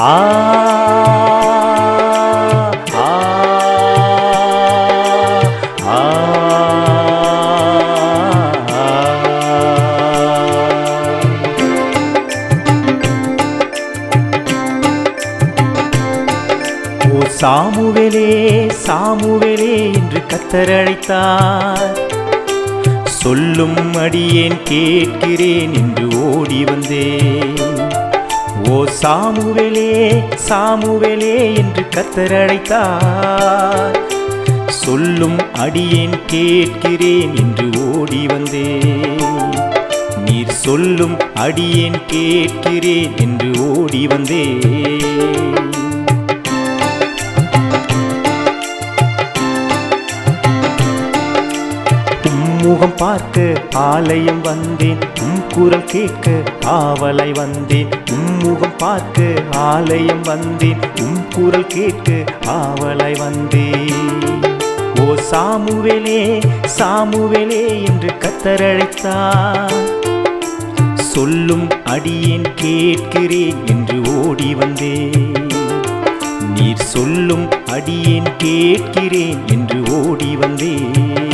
ஆ ஆ ஆ. சாமுவேலே சாமுவேலே என்று கத்தரழைத்தார் சொல்லும் அடியேன் கேட்கிறேன் என்று ஓடி வந்தேன். ஓ சாமுவேலே சாமுவேலே என்று கத்தரழைத்தார் சொல்லும் அடியேன் கேட்கிறேன் என்று ஓடி வந்தேன். நீர் சொல்லும் அடியேன் கேட்கிறேன் என்று ஓடி வந்தேன். முகம் பார்க்க ஆலயம் வந்தேன். உம் குரல் கேட்க ஆவலை வந்தேன். உம் முகம் பார்க்க ஆலயம் வந்தேன். உம் குரல் கேட்க ஆவலை வந்தேன். ஓ சாமுவேலே சாமுவேலே என்று கத்தரழைத்தார் சொல்லும் அடியேன் கேட்கிறேன் என்று ஓடி வந்தேன். நீர் சொல்லும் அடியேன் கேட்கிறேன் என்று ஓடி வந்தேன்.